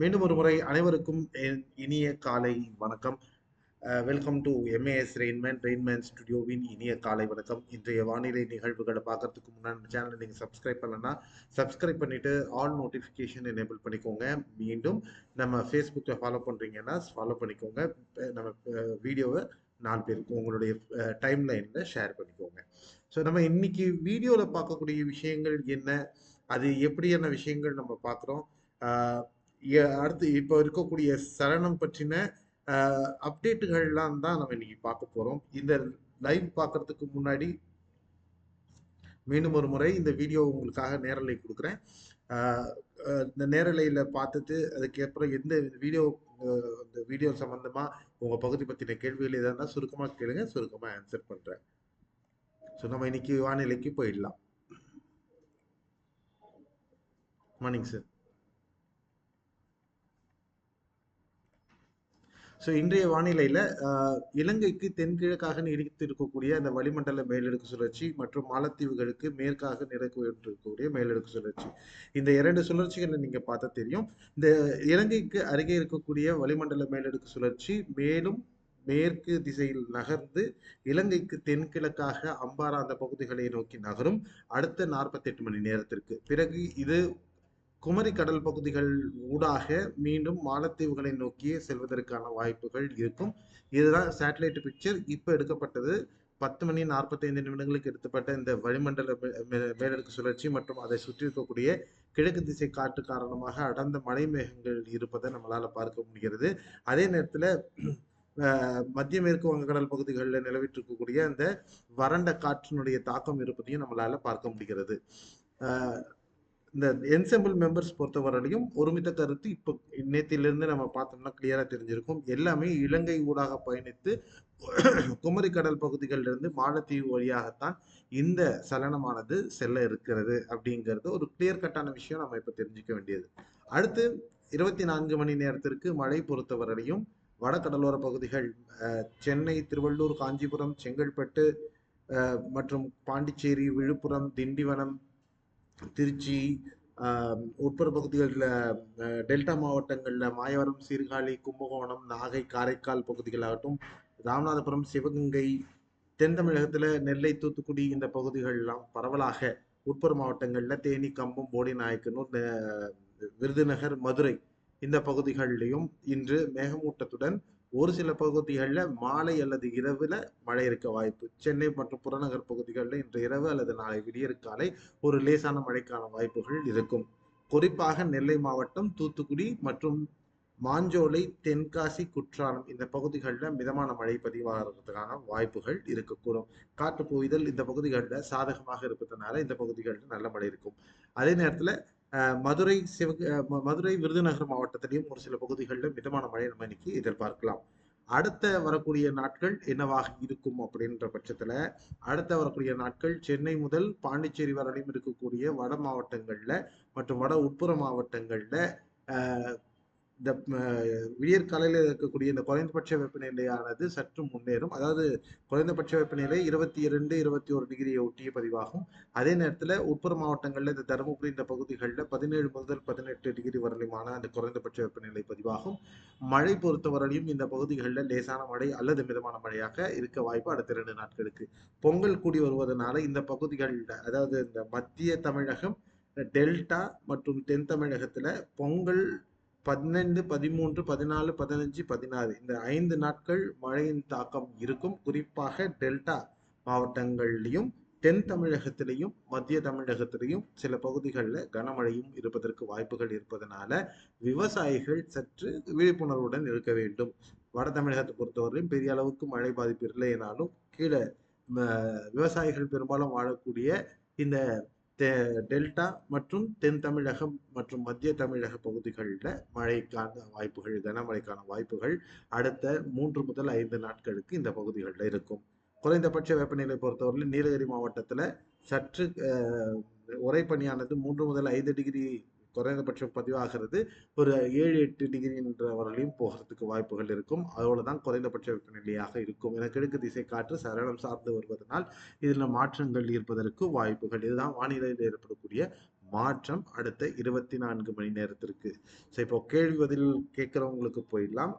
மீண்டும் ஒரு முறை அனைவருக்கும் இனிய காலை வணக்கம். Welcome to M A S Rainman Rainman ஸ்டுடியோவின் இனிய காலை வணக்கம். இன்றைய வானிலை நிகழ்வுகளை பார்க்கறதுக்கு முன்னாடி நம்ம சேனலை நீங்கள் சப்ஸ்கிரைப் பண்ணலன்னா சப்ஸ்கிரைப் பண்ணிட்டு ஆல் நோட்டிஃபிகேஷன் எனேபிள் பண்ணிக்கோங்க. மீண்டும் நம்ம ஃபேஸ்புக்கில் ஃபாலோ பண்ணுறீங்கன்னா ஃபாலோ பண்ணிக்கோங்க. நம்ம வீடியோவை நாலு பேருக்கு உங்களுடைய டைம் லைனில் ஷேர் பண்ணிக்கோங்க. ஸோ நம்ம இன்னைக்கு வீடியோவில் பார்க்கக்கூடிய விஷயங்கள் என்ன? அது எப்படியான விஷயங்கள் நம்ம பார்க்குறோம்? அடுத்து இப்போ இருக்கக்கூடிய சலனம் பற்றின அப்டேட்டுகள்லாம் தான் நம்ம இன்னைக்கு பார்க்க போகிறோம் இந்த லைவ் பார்க்கறதுக்கு முன்னாடி மீண்டும் ஒரு முறை இந்த வீடியோ உங்களுக்காக நேரலை கொடுக்குறேன். இந்த நேரலையில் பார்த்துட்டு அதுக்கப்புறம் எந்த வீடியோ இந்த வீடியோ சம்மந்தமாக உங்கள் பகுதி பற்றின கேள்விகள் எதாவது சுருக்கமாக கேளுங்க சுருக்கமாக ஆன்சர் பண்ணுறேன் ஸோ நம்ம இன்னைக்கு வானிலைக்கு போயிடலாம். மார்னிங் சார் ஸோ இன்றைய வானிலையில் இலங்கைக்கு தென்கிழக்காக நீடித்து இருக்கக்கூடிய அந்த வளிமண்டல மேலடுக்கு சுழற்சி மற்றும் மாலத்தீவுகளுக்கு மேற்காக நிலக்கூடிய மேலடுக்கு சுழற்சி. இந்த இரண்டு சுழற்சிகளை நீங்கள் பார்த்தா தெரியும். இந்த இலங்கைக்கு அருகே இருக்கக்கூடிய வளிமண்டல மேலடுக்கு சுழற்சி மேலும் மேற்கு திசையில் நகர்ந்து இலங்கைக்கு தென்கிழக்காக அம்பாரா அந்த பகுதிகளை நோக்கி நகரும். அடுத்த நாற்பத்தெட்டு மணி நேரத்திற்கு. பிறகு இது குமரி கடல் பகுதிகள் ஊடாக மீண்டும் மாலத்தீவுகளை நோக்கியே செல்வதற்கான வாய்ப்புகள் இருக்கும். இதுதான் சேட்டலைட் பிக்சர் இப்போ எடுக்கப்பட்டது பத்து மணி நாற்பத்தைந்து நிமிடங்களுக்கு எடுத்தப்பட்ட இந்த வளிமண்டல மேலடுக்கு சுழற்சி மற்றும் அதை சுற்றி இருக்கக்கூடிய கிழக்கு திசை காற்று காரணமாக அடர்ந்த மழை மேகங்கள் இருப்பதை நம்மளால பார்க்க முடிகிறது. அதே நேரத்தில் மத்திய மேற்கு வங்கக்கடல் பகுதிகளில் நிலவிட்டிருக்கக்கூடிய அந்த வறண்ட காற்றினுடைய தாக்கம் இருப்பதையும் நம்மளால பார்க்க முடிகிறது. இந்த என்செம்பிள் மெம்பர்ஸ் பொறுத்தவரையிலையும் ஒருமித்த கருத்து இப்போ நேத்திலிருந்து நம்ம பார்த்தோம்னா கிளியராக தெரிஞ்சிருக்கும். எல்லாமே இலங்கை ஊடாக பயணித்து குமரி கடல் பகுதிகளிலிருந்து மாலத்தீவு வழியாகத்தான் இந்த சலனமானது செல்ல இருக்கிறது அப்படிங்கிறது ஒரு கிளியர் கட்டான விஷயம் நம்ம இப்போ தெரிஞ்சுக்க வேண்டியது. அடுத்து இருபத்தி நான்கு மணி நேரத்திற்கு மழை பொறுத்தவரையிலையும் வடகடலோர பகுதிகள் சென்னை திருவள்ளூர் காஞ்சிபுரம் செங்கல்பட்டு மற்றும் பாண்டிச்சேரி விழுப்புரம் திண்டிவனம் திருச்சி உட்புற பகுதிகளில் டெல்டா மாவட்டங்களில் மாயவரம் சீர்காழி கும்பகோணம் நாகை காரைக்கால் பகுதிகளாகட்டும் ராமநாதபுரம் சிவகங்கை தென் தமிழகத்தில் நெல்லை தூத்துக்குடி இந்த பகுதிகள்லாம் பரவலாக உட்புற மாவட்டங்களில் தேனி கம்பம் போடி நாயக்கனூர் விருதுநகர் மதுரை இந்த பகுதிகளிலையும் இன்று மேகமூட்டத்துடன் ஒரு சில பகுதிகளில் மாலை அல்லது இரவில் மழை இருக்க வாய்ப்பு. சென்னை மற்றும் புறநகர் பகுதிகளில் இன்று இரவு அல்லது நாளை விடியற் காலை ஒரு லேசான மழைக்கான வாய்ப்புகள் இருக்கும். குறிப்பாக நெல்லை மாவட்டம் தூத்துக்குடி மற்றும் மாஞ்சோலை தென்காசி குற்றாலம் இந்த பகுதிகளில் மிதமான மழை பதிவாகிறதுக்கான வாய்ப்புகள் இருக்கக்கூடும். காற்று புவிதல் இந்த பகுதிகளில் சாதகமாக இருப்பதனால இந்த பகுதிகளில் நல்ல மழை இருக்கும். அதே நேரத்தில் மதுரை சிவ மதுரை விருதுநகர் மாவட்டத்திலையும் ஒரு சில பகுதிகளில் மிதமான மழை நம்ம இன்னைக்கு எதிர்பார்க்கலாம். அடுத்த வரக்கூடிய நாட்கள் என்னவாக இருக்கும் அப்படின்ற பட்சத்துல அடுத்த வரக்கூடிய நாட்கள் சென்னை முதல் பாண்டிச்சேரி வரையிலும் இருக்கக்கூடிய வட மாவட்டங்கள்ல மற்றும் வட உட்புற மாவட்டங்கள்ல இந்த விடியற்காலையில் இருக்கக்கூடிய இந்த குறைந்தபட்ச வெப்பநிலையானது சற்று முன்னேறும். அதாவது குறைந்தபட்ச வெப்பநிலை இருபத்தி இரண்டு இருபத்தி ஒரு டிகிரியை ஒட்டிய பதிவாகும். அதே நேரத்தில் உட்புற மாவட்டங்களில் இந்த தருமபுரி இந்த பகுதிகளில் பதினேழு முதல் பதினெட்டு டிகிரி வரலையுமான அந்த குறைந்தபட்ச வெப்பநிலை பதிவாகும். மழை பொறுத்தவரையிலும் இந்த பகுதிகளில் லேசான மழை அல்லது மிதமான மழையாக இருக்க வாய்ப்பு அடுத்த இரண்டு நாட்களுக்கு. பொங்கல் கூடி வருவதனால இந்த பகுதிகளில் அதாவது இந்த மத்திய தமிழகம் டெல்டா மற்றும் தென் தமிழகத்தில் பொங்கல் பதினைந்து பதிமூன்று பதினாலு பதினஞ்சு பதினாறு. இந்த ஐந்து நாட்கள் மழையின் தாக்கம் இருக்கும். குறிப்பாக டெல்டா மாவட்டங்கள்லையும் தென் தமிழகத்திலையும் மத்திய தமிழகத்திலையும் சில பகுதிகளில் கனமழையும் இருப்பதற்கு வாய்ப்புகள் இருப்பதனால விவசாயிகள் சற்று விழிப்புணர்வுடன் இருக்க வேண்டும். வட தமிழகத்தை பொறுத்தவரையும் பெரிய அளவுக்கு மழை பாதிப்பு இல்லை எனாலும் கீழே விவசாயிகள் பெரும்பாலும் வாழக்கூடிய இந்த டெல்டா மற்றும் தென் தமிழகம் மற்றும் மத்திய தமிழக பகுதிகளில் மழைக்கான வாய்ப்புகள் கனமழைக்கான வாய்ப்புகள் அடுத்த மூன்று முதல் ஐந்து நாட்களுக்கு இந்த பகுதிகளில் இருக்கும். குறைந்தபட்ச வெப்பநிலை பொறுத்தவரையில் நீலகிரி மாவட்டத்தில் சற்று உரைப்பனியானது மூன்று முதல் ஐந்து டிகிரி குறைந்தபட்சம் பதிவாகிறது. ஒரு ஏழு எட்டு டிகிரி என்ற வரலையும் போகிறதுக்கு வாய்ப்புகள் இருக்கும். அதோடு தான் குறைந்தபட்ச வெப்பநிலையாக இருக்கும். என கிழக்கு திசை காற்று சரணம் சார்ந்து வருவதனால் இதில் மாற்றங்கள் இருப்பதற்கு வாய்ப்புகள். இதுதான் வானிலையில் ஏற்படக்கூடிய மாற்றம் அடுத்த இருபத்தி நான்கு மணி நேரத்திற்கு. ஸோ இப்போ கேள்வி பதில் கேட்குறவங்களுக்கு போயிடலாம்.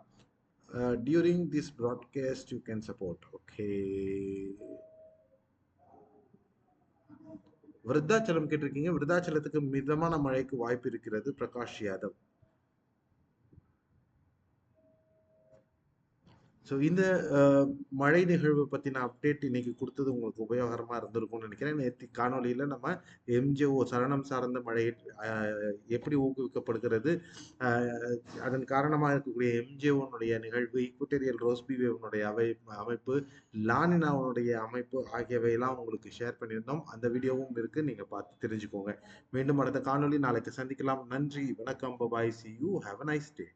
During this broadcast you can support okay Virudhachalam கேட்டிருக்கீங்க. விருத்தாச்சலத்துக்கு மிதமான மழைக்கு வாய்ப்பு இருக்கிறது பிரகாஷ் யாதவ். ஸோ இந்த மழை நிகழ்வு பற்றின அப்டேட் இன்னைக்கு கொடுத்தது உங்களுக்கு உபயோகரமாக இருந்திருக்கும்னு நினைக்கிறேன். நேற்று காணொலியில் நம்ம எம்ஜிஓ சரணம் சார்ந்த மழை எப்படி ஊக்குவிக்கப்படுகிறது அதன் காரணமாக இருக்கக்கூடிய எம்ஜிஓனுடைய நிகழ்வு இக்குட்டேரியல் ரோஸ்பிவேவனுடைய அவை அமைப்பு லானினாவுடைய அமைப்பு ஆகியவையெல்லாம் உங்களுக்கு ஷேர் பண்ணியிருந்தோம். அந்த வீடியோவும் இருக்குது நீங்கள் பார்த்து தெரிஞ்சுக்கோங்க. மீண்டும் அடுத்த காணொலி நாளைக்கு சந்திக்கலாம். நன்றி வணக்கம் bye bye see you have a nice day